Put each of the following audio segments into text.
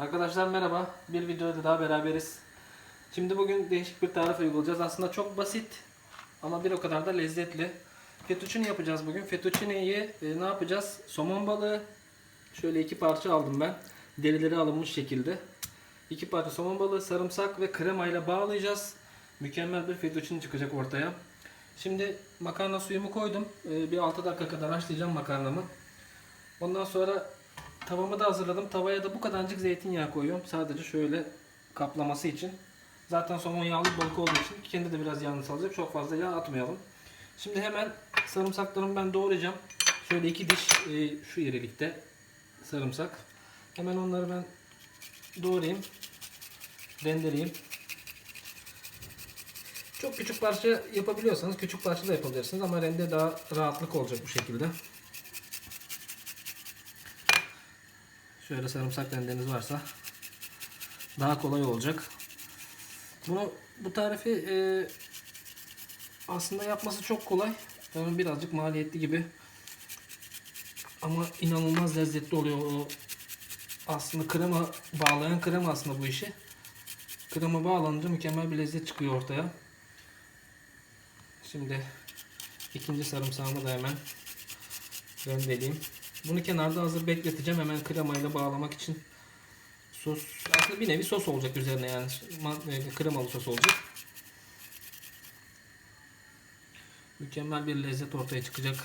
Arkadaşlar merhaba. Bir videoda daha beraberiz. Şimdi bugün değişik bir tarif uygulayacağız. Aslında çok basit ama bir o kadar da lezzetli. Fettuccine yapacağız bugün. Fettuccine'yi e, ne yapacağız? Somon balığı. Şöyle iki parça aldım ben. Derileri alınmış şekilde. İki parça somon balığı, sarımsak ve kremayla bağlayacağız. Mükemmel bir fettuccine çıkacak ortaya. Şimdi makarna suyumu koydum. E, bir 6 dakika kadar haşlayacağım makarnamı. Ondan sonra tavamı da hazırladım. Tavaya da bu kadarcık zeytinyağı koyuyorum. Sadece şöyle kaplaması için. Zaten somon yağlı balık olduğu için kendi de biraz yağını salacak. Çok fazla yağ atmayalım. Şimdi hemen sarımsaklarımı ben doğrayacağım. Şöyle iki diş e, şu irilikte sarımsak. Hemen onları ben doğrayayım. Rendeleyeyim. Çok küçük parça yapabiliyorsanız küçük parça da yapabilirsiniz ama rende daha rahatlık olacak bu şekilde. Şöyle sarımsak rendeniz varsa daha kolay olacak. Bunu bu tarifi e, aslında yapması çok kolay. Yani birazcık maliyetli gibi. Ama inanılmaz lezzetli oluyor o aslında krema bağlayan krema aslında bu işi. Krema bağlanınca mükemmel bir lezzet çıkıyor ortaya. Şimdi ikinci sarımsağımı da hemen rendeleyeyim. Bunu kenarda hazır bekleteceğim hemen kremayla bağlamak için. Sos aslında bir nevi sos olacak üzerine yani e, kremalı sos olacak. Mükemmel bir lezzet ortaya çıkacak.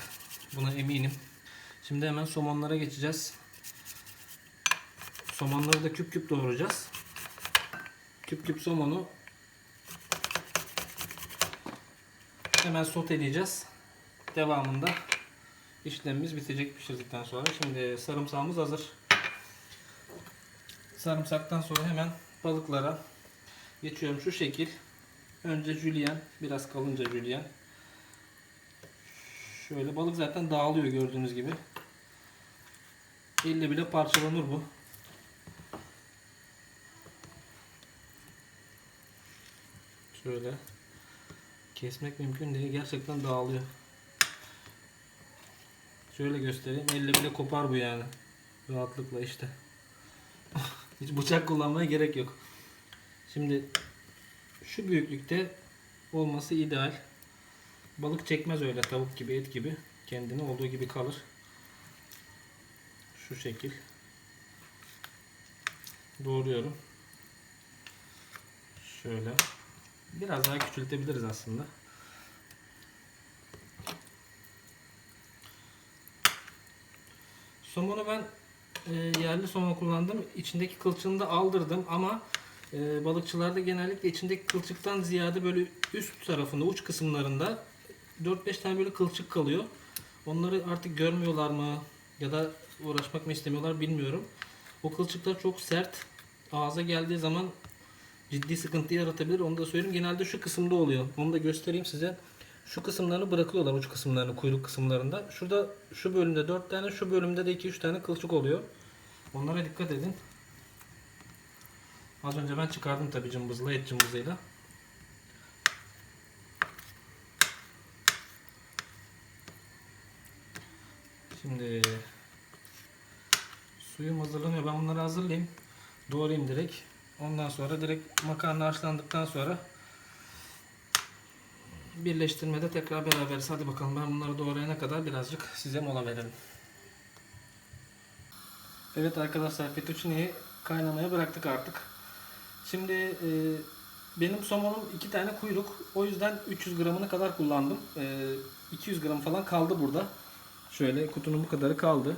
Buna eminim. Şimdi hemen somonlara geçeceğiz. Somonları da küp küp doğrayacağız. Küp küp somonu hemen soteleyeceğiz. Devamında işlemimiz bitecek pişirdikten sonra. Şimdi sarımsağımız hazır. Sarımsaktan sonra hemen balıklara geçiyorum şu şekil. Önce jülyen, biraz kalınca jülyen. Şöyle balık zaten dağılıyor gördüğünüz gibi. Elle bile parçalanır bu. Şöyle kesmek mümkün değil. Gerçekten dağılıyor. Şöyle göstereyim. Elle bile kopar bu yani. Rahatlıkla işte. Hiç bıçak kullanmaya gerek yok. Şimdi şu büyüklükte olması ideal. Balık çekmez öyle tavuk gibi et gibi. Kendini olduğu gibi kalır. Şu şekil. Doğruyorum. Şöyle. Biraz daha küçültebiliriz aslında. Somonu ben e, yerli somon kullandım. İçindeki kılçığını da aldırdım ama e, balıkçılarda genellikle içindeki kılçıktan ziyade böyle üst tarafında, uç kısımlarında 4-5 tane böyle kılçık kalıyor. Onları artık görmüyorlar mı ya da uğraşmak mı istemiyorlar bilmiyorum. O kılçıklar çok sert. Ağza geldiği zaman ciddi sıkıntı yaratabilir. Onu da söyleyeyim. Genelde şu kısımda oluyor. Onu da göstereyim size. Şu kısımlarını bırakıyorlar uç kısımlarını, kuyruk kısımlarında. Şurada şu bölümde 4 tane, şu bölümde de 2-3 tane kılçık oluyor. Onlara dikkat edin. Az önce ben çıkardım tabii cımbızla, et cımbızıyla. Şimdi suyum hazırlanıyor. Ben bunları hazırlayayım. Doğrayayım direkt. Ondan sonra direkt makarna haşlandıktan sonra birleştirmede tekrar beraberiz. Hadi bakalım ben bunları doğrayana kadar birazcık size mola verelim. Evet arkadaşlar fettuccineyi kaynamaya bıraktık artık. Şimdi e, benim somonum iki tane kuyruk. O yüzden 300 gramını kadar kullandım. E, 200 gram falan kaldı burada. Şöyle kutunun bu kadarı kaldı.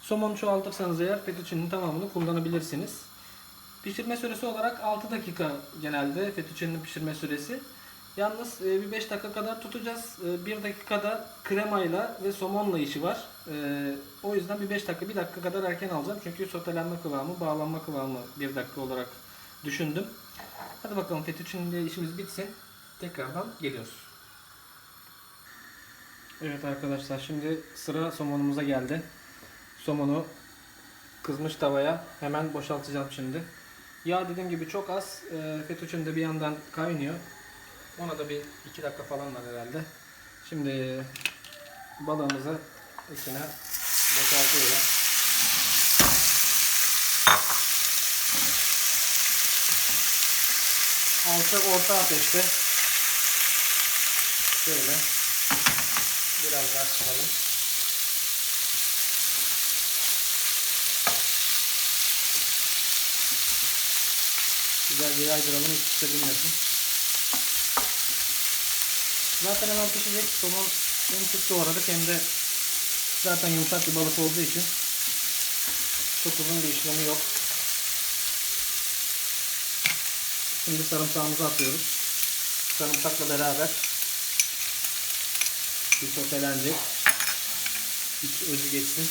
Somonu çoğaltırsanız eğer fettuccine'nin tamamını kullanabilirsiniz. Pişirme süresi olarak 6 dakika genelde fettuccine'nin pişirme süresi. Yalnız e, bir 5 dakika kadar tutacağız. 1 dakikada kremayla ve somonla işi var. E, O yüzden bir 5 dakika 1 dakika kadar erken alacağım. Çünkü sotelenme kıvamı, bağlanma kıvamı 1 dakika olarak düşündüm. Hadi bakalım fettuccine işimiz bitsin. Tekrardan geliyoruz. Evet arkadaşlar şimdi sıra somonumuza geldi. Somonu kızmış tavaya hemen boşaltacağım şimdi. Yağ dediğim gibi çok az. E, fettuccine de bir yandan kaynıyor. Ona da bir iki dakika falan var herhalde. Şimdi balığımızı içine boşaltıyorum. Altı orta ateşte şöyle biraz daha çıkalım. Güzel bir yaydıralım hiç kimse bilmesin. Zaten hemen pişecek. Somon hem sık doğradık hem de zaten yumuşak bir balık olduğu için çok uzun bir işlemi yok. Şimdi sarımsağımızı atıyoruz. Sarımsakla beraber bir sotelenecek. İç özü geçsin.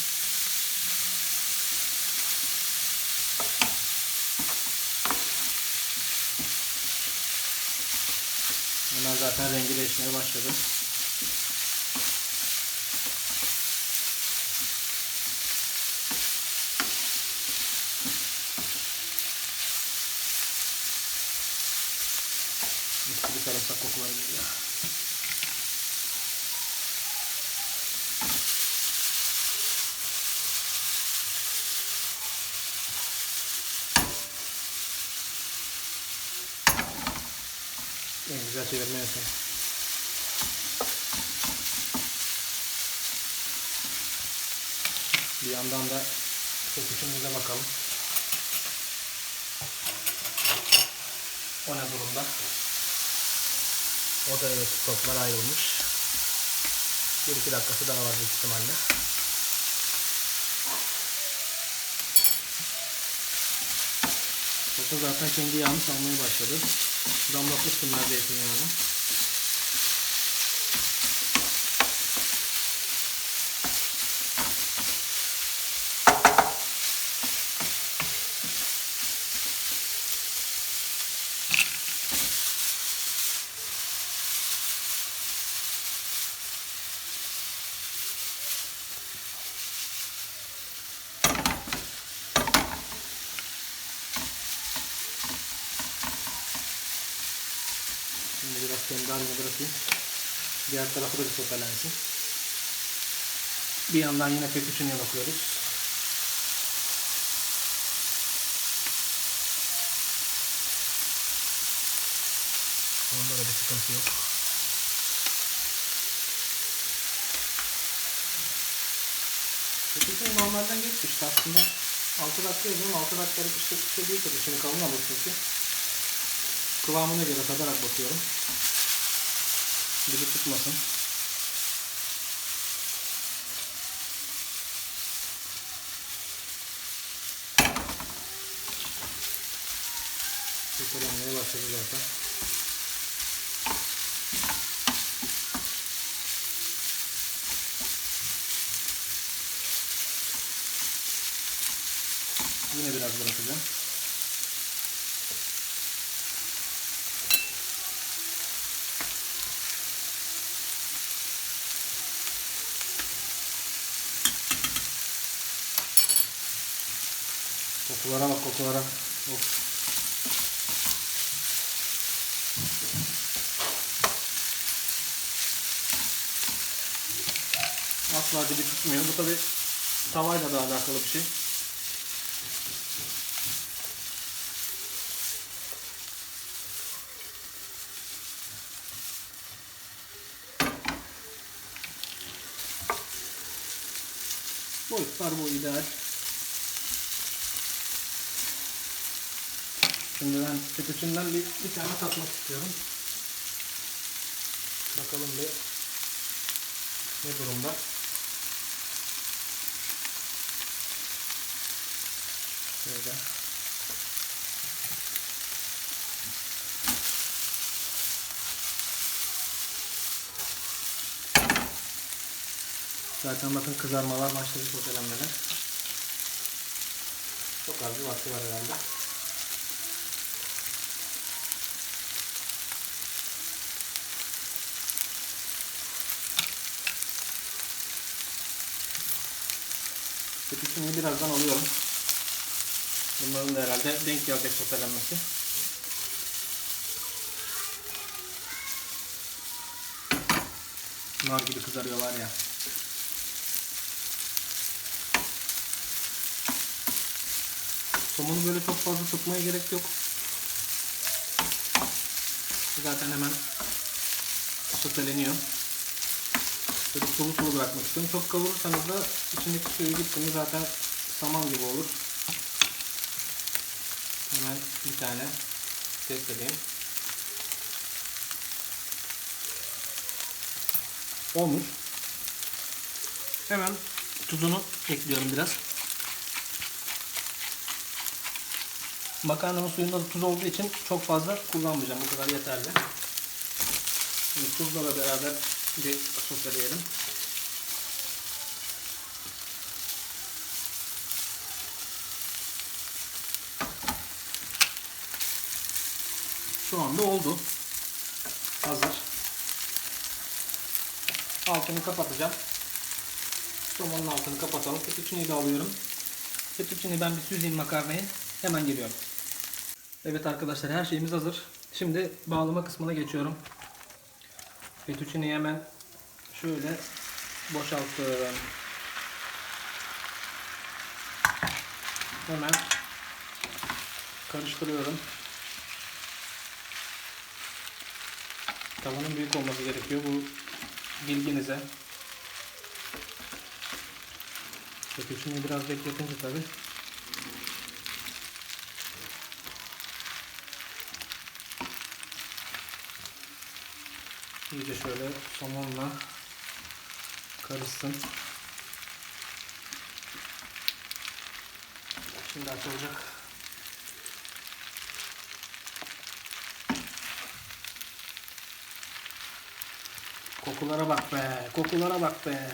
Hemen zaten rengi değişmeye başladı. Mis gibi sarımsak kokuları geliyor. Güzel çevirme yöntemi. Bir yandan da köpüşümüze bakalım. O ne durumda? O da evet toplar ayrılmış. Bir iki dakikası daha var büyük ihtimalle. Sosa zaten kendi yağını salmaya başladı. Damlatmıştım ben zeytinyağını. Şimdi biraz kendi haline bırakayım. Diğer tarafı da bir sotelensin. Bir yandan yine fettuccine bakıyoruz. Onda da bir sıkıntı yok. Fettuccine normalden geç pişti aslında. 6 dakika yazıyorum. 6 dakikada pişti. Pişti değil tabii. Şimdi kalın olur çünkü. Kıvamına göre tadarak bakıyorum. Dibi tutmasın. Kötülenmeye başladı zaten. Yine biraz bırakacağım. Kokulara bak kokulara. Of. Asla dibi tutmuyor. Bu tabi tavayla da alakalı bir şey. Boyutlar bu ideal. Şimdi ben fettuccine'den bir, bir tane tatmak istiyorum. Bakalım bir ne durumda. Şöyle. Zaten bakın kızarmalar başladı sotelenmeler. Çok az bir vakti var herhalde. Tepkisini birazdan alıyorum. Bunların da herhalde denk gelecek sotelenmesi. Nar gibi kızarıyorlar ya. Somonu böyle çok fazla tutmaya gerek yok. zaten hemen soteleniyor. Böyle sulu sulu bırakmak istiyorum. Çok kavurursanız da içindeki suyu gitti mi zaten saman gibi olur. Hemen bir tane test edeyim. Olmuş. Hemen tuzunu ekliyorum biraz. Makarnanın suyunda da tuz olduğu için çok fazla kullanmayacağım. Bu kadar yeterli. Şimdi tuzla da beraber bir soseleyelim. Şu anda oldu. Hazır. Altını kapatacağım. Somonun altını kapatalım. Fettuccineyi de alıyorum. Fettuccineyi ben bir süzeyim makarnayı. Hemen geliyorum. Evet arkadaşlar her şeyimiz hazır. Şimdi bağlama kısmına geçiyorum. Fettuccineyi hemen şöyle boşalttım. Hemen karıştırıyorum. Tavanın büyük olması gerekiyor. Bu bilginize. Fettuccineyi biraz bekletince tabi. İyice şöyle somonla karışsın. Şimdi açılacak. Kokulara bak be, kokulara bak be.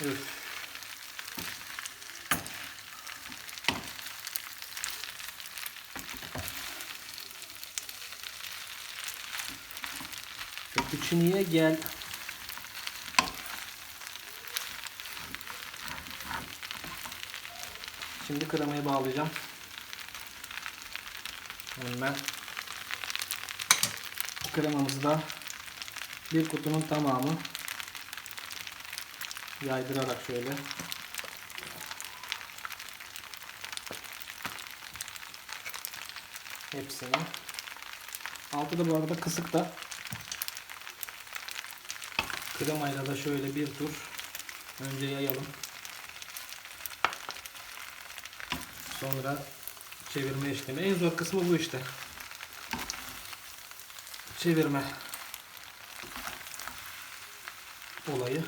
Üf. Fettuccine'ye gel. Şimdi kremayı bağlayacağım. Hemen kremamızı da bir kutunun tamamı yaydırarak şöyle hepsini altı da bu arada kısık da kremayla da şöyle bir tur önce yayalım. Sonra çevirme işlemi. En zor kısmı bu işte. Çevirme olayı.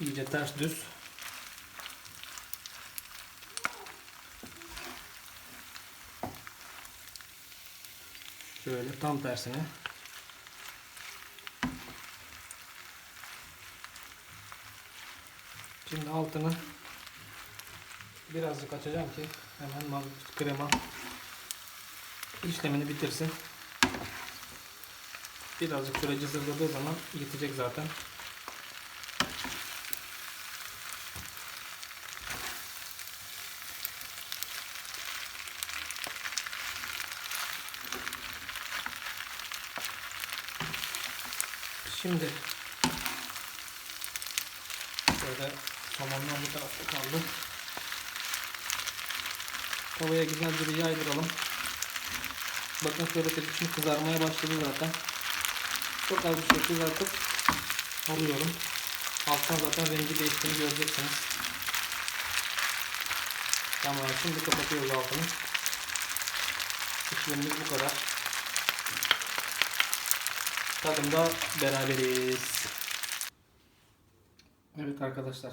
İyice ters düz. Şöyle tam tersine. Şimdi altını birazcık açacağım ki hemen krema işlemini bitirsin. Birazcık süre cızırdadığı zaman yetecek zaten. Şimdi Şöyle somonlar bu tarafta kaldı. Tavaya güzel bir yaydıralım. Bakın şöyle tepkisini kızarmaya başladı zaten. Çok az bir şey kızartıp alıyorum. Alttan zaten rengi değiştiğini göreceksiniz. Tamam şimdi kapatıyoruz altını. İşlemimiz bu kadar. Tadımda beraberiz. Evet arkadaşlar.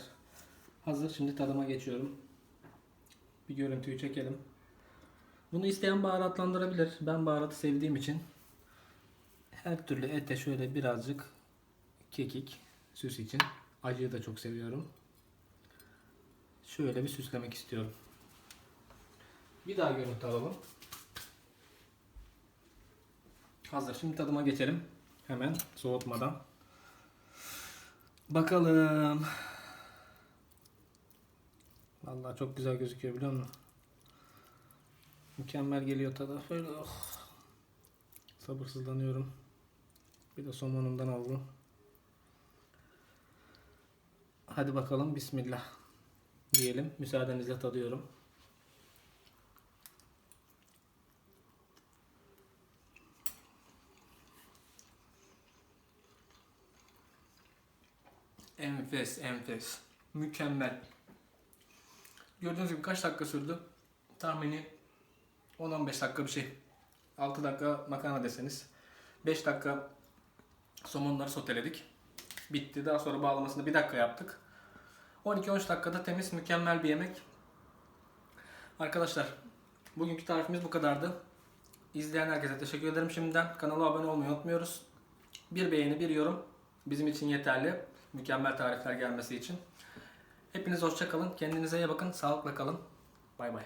Hazır. Şimdi tadıma geçiyorum. Bir görüntüyü çekelim. Bunu isteyen baharatlandırabilir. Ben baharatı sevdiğim için her türlü ete şöyle birazcık kekik süs için. Acıyı da çok seviyorum. Şöyle bir süslemek istiyorum. Bir daha görüntü alalım. Hazır. Şimdi tadıma geçelim. Hemen soğutmadan. Bakalım. Vallahi çok güzel gözüküyor biliyor musun? Mükemmel geliyor tadı. Böyle oh. Sabırsızlanıyorum. Bir de somonumdan aldım. Hadi bakalım bismillah diyelim. Müsaadenizle tadıyorum. Enfes, enfes. Mükemmel. Gördüğünüz gibi kaç dakika sürdü? Tahmini 10-15 dakika bir şey. 6 dakika makarna deseniz. 5 dakika somonları soteledik. Bitti. Daha sonra bağlamasını 1 dakika yaptık. 12-13 dakikada temiz, mükemmel bir yemek. Arkadaşlar, bugünkü tarifimiz bu kadardı. İzleyen herkese teşekkür ederim şimdiden. Kanala abone olmayı unutmuyoruz. Bir beğeni, bir yorum bizim için yeterli. Mükemmel tarifler gelmesi için. Hepiniz hoşça kalın. Kendinize iyi bakın. Sağlıkla kalın. Bay bay.